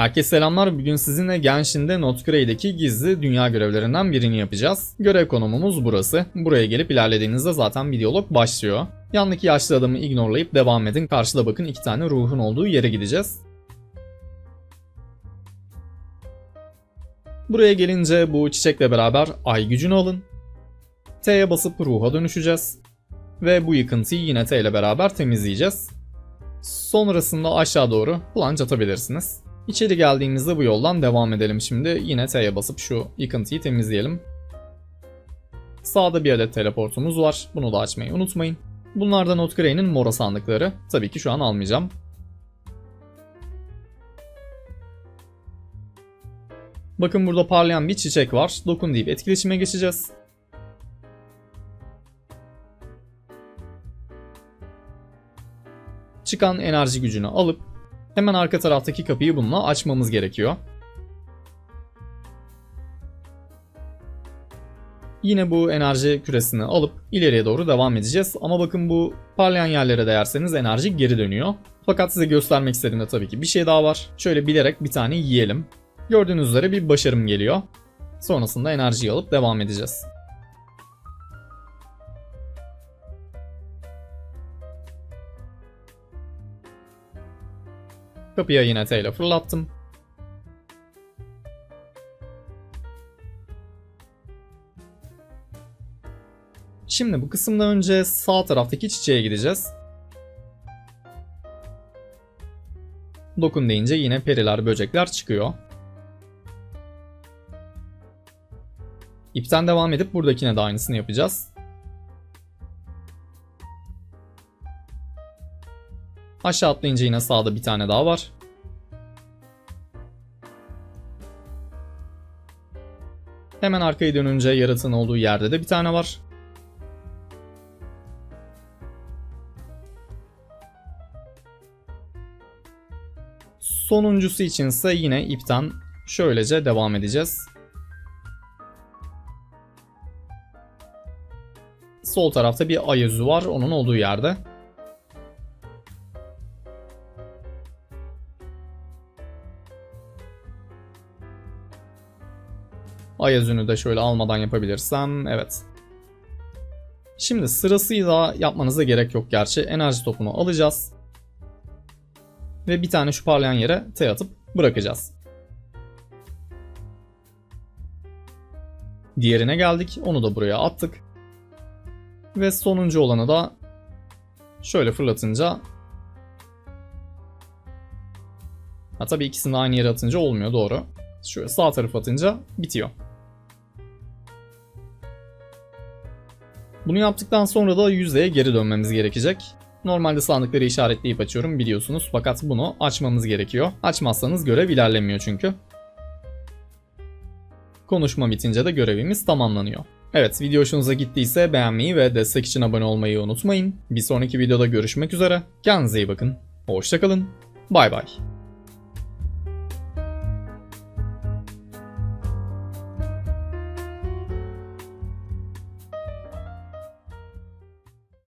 Herkese selamlar. Bugün sizinle Genshin'de Notgrade'deki gizli dünya görevlerinden birini yapacağız. Görev konumumuz burası. Buraya gelip ilerlediğinizde zaten bir diyalog başlıyor. Yandaki yaşlı adamı ignorlayıp devam edin. Karşıda bakın iki tane ruhun olduğu yere gideceğiz. Buraya gelince bu çiçekle beraber ay gücünü alın. T'ye basıp ruha dönüşeceğiz. Ve bu yıkıntıyı yine T ile beraber temizleyeceğiz. Sonrasında aşağı doğru plunge atabilirsiniz. İçeri geldiğimizde bu yoldan devam edelim şimdi. Yine T'ye basıp şu yıkıntıyı temizleyelim. Sağda bir adet teleportumuz var. Bunu da açmayı unutmayın. Bunlar da Notgrade'nin mora sandıkları. Tabii ki şu an almayacağım. Bakın burada parlayan bir çiçek var. Dokun deyip etkileşime geçeceğiz. Çıkan enerji gücünü alıp hemen arka taraftaki kapıyı bununla açmamız gerekiyor. Yine bu enerji küresini alıp ileriye doğru devam edeceğiz. Ama bakın bu parlayan yerlere değerseniz enerji geri dönüyor. Fakat size göstermek istediğimde tabii ki bir şey daha var. Şöyle bilerek bir tane yiyelim. Gördüğünüz üzere bir başarım geliyor. Sonrasında enerjiyi alıp devam edeceğiz. Kapıya yine T ile fırlattım. Şimdi bu kısımda önce sağ taraftaki çiçeğe gideceğiz. Dokun deyince yine periler, böcekler çıkıyor. İpten devam edip buradakine de aynısını yapacağız. Aşağı atlayınca yine sağda bir tane daha var. Hemen arkayı dönünce yaratığın olduğu yerde de bir tane var. Sonuncusu içinse yine ipten şöylece devam edeceğiz. Sol tarafta bir ay yüzü var onun olduğu yerde. Ay yüzünü de şöyle almadan yapabilirsem evet. Şimdi sırasıyla yapmanıza gerek yok gerçi. Enerji topunu alacağız. Ve bir tane şu parlayan yere T atıp bırakacağız. Diğerine geldik. Onu da buraya attık. Ve sonuncu olanı da şöyle fırlatınca Ha tabii ikisini aynı yere atınca olmuyor doğru. Şöyle sağ tarafa atınca bitiyor. Bunu yaptıktan sonra da yüzeye geri dönmemiz gerekecek. Normalde sandıkları işaretleyip açıyorum biliyorsunuz fakat bunu açmamız gerekiyor. Açmazsanız görev ilerlemiyor çünkü. Konuşma bitince de görevimiz tamamlanıyor. Evet video hoşunuza gittiyse beğenmeyi ve destek için abone olmayı unutmayın. Bir sonraki videoda görüşmek üzere. Kendinize iyi bakın. Hoşçakalın. Bay bay.